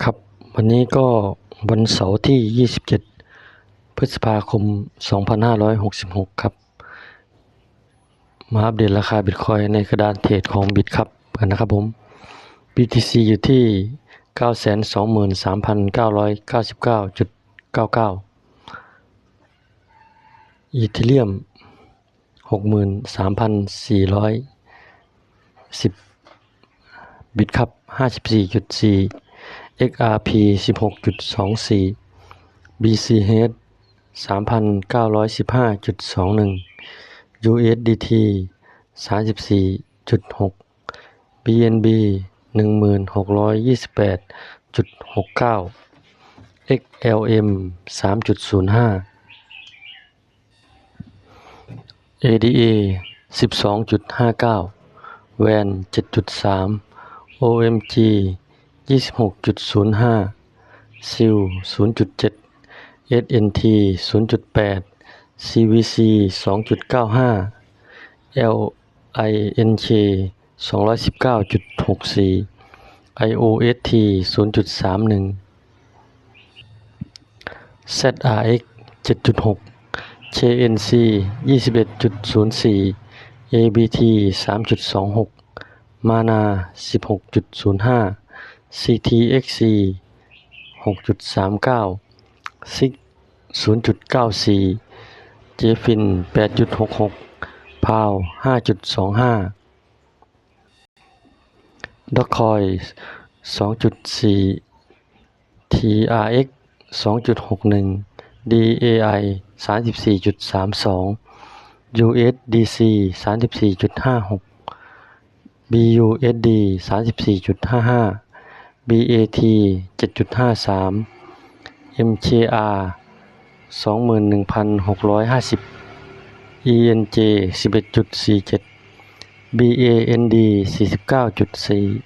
ครับวันนี้ก็วันเสาร์ที่ 27 พฤษภาคม 2566 ครับ มาอัปเดตราคาบิตคอยในกระดานเทรดของบิตครับกันนะครับผม BTC อยู่ที่ 923,999.99 อีเทเรียม 63,410 บิตครับ 54.4 XRP 16.24 BCH 3,915.21 USDT 34.6 BNB 1628.69 XLM 3.05 ADA 12.59 WAN 7.3 OMG 26.05 SIL 0.7 SNT 0.8 CVC 2.95 LINK 219.64 IOST 0.31 ZRX 7.6 KNC 21.04 ABT 3.26 Mana 16.05 CTXC 6.39 SIG 0.94 JFIN 8.66 PAL 5.25 Dogecoin 2.4 TRX 2.61 DAI 34.32 USDC 34.56 BUSD 34.55 BAT 7.53 MKR 21,650 ENJ 11.47 BAND 49.4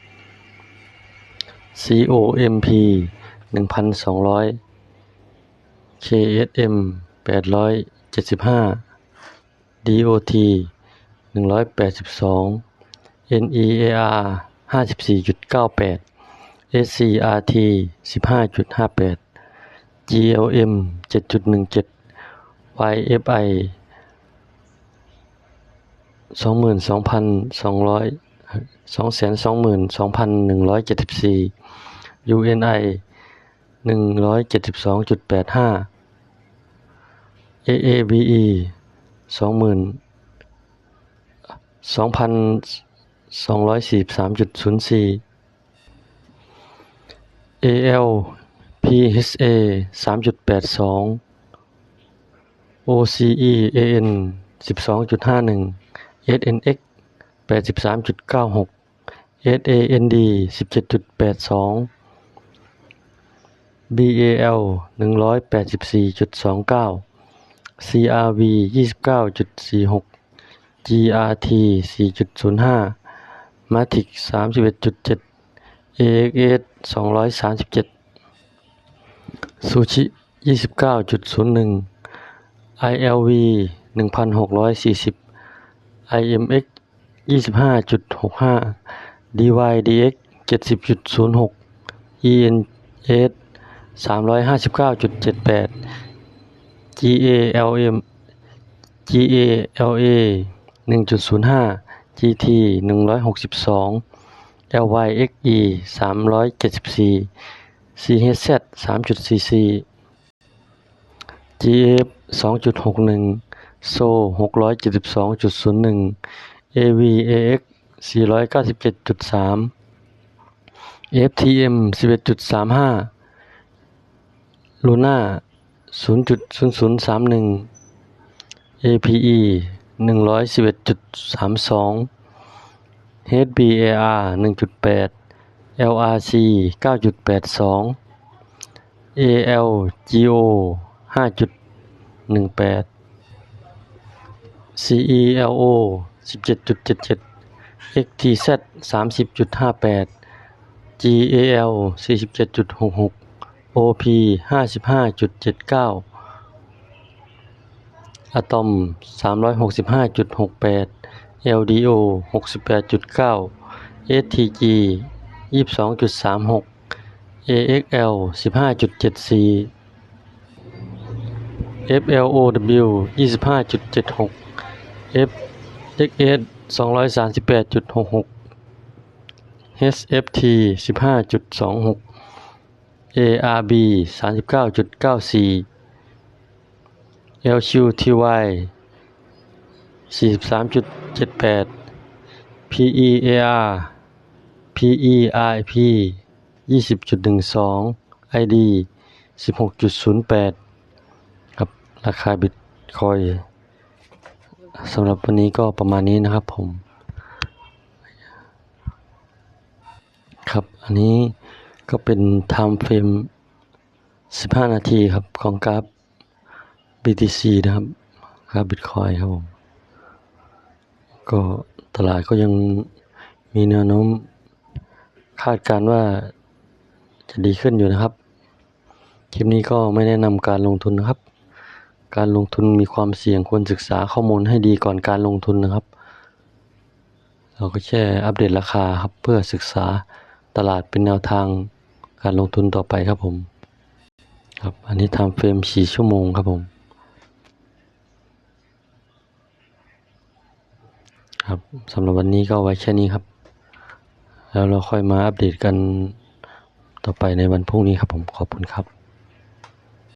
COMP 1,200 KSM 875 DOT 182 NEAR 54.98 SCRT 15.58 GLM 7.17 YFI 22,200 222,174 UNI 172.85 AABE 20,000 2,243.04 AL PHA 3.82 OCE AN 12.51 SNX 83.96 SAND 17.82 BAL 184.29 CRV 29.46 GRT 4.05 Matic 31.7 AXS 237 Sushi 29.01 ILV 1640 IMX 25.65 DYDX 70.06 ENS 359.78 GALM GALA 1.05 GT 162 LYXE 374 CHZ 3.44 GF 2.61 SO 672.01 AVAX 497.3 FTM 11.35 Luna 0.0031 APE 111.32 HBAR 1.8 LRC 9.82 ALGO 5.18 CELO 17.77 XTZ 30.58 GAL 47.66 OP 55.79 อะตอม 365.68 LDO 68.9 STG 22.36 AXL 15.74 FLOW 25.76 FXS 238.66 HFT 15.26 ARB 39.94 LQTY 43.78 PEAR PERP 20.12 ID 16.08 ครับราคาบิตคอยสำหรับวันนี้ก็ประมาณนี้นะครับผม ครับอันนี้ก็เป็น time frame 15 นาทีครับของกราฟ BTC นะครับกราฟบิตคอยครับผม ก็ตลาดก็ยังมีแนวโน้มคาดการณ์ว่าจะดีขึ้นอยู่นะครับ คลิปนี้ก็ไม่แนะนำการลงทุนนะครับ การลงทุนมีความเสี่ยงควรศึกษาข้อมูลให้ดีก่อนการลงทุนนะครับ เราก็แค่อัปเดตราคาครับเพื่อศึกษาตลาดเป็นแนวทางการลงทุนต่อไปครับผม ครับ อันนี้ทำเฟรม4ชั่วโมงครับผม ครับสำหรับวันนี้ก็ไว้แค่นี้ครับ แล้วเราค่อยมาอัปเดตกันต่อไปในวันพรุ่งนี้ครับผมขอบคุณครับ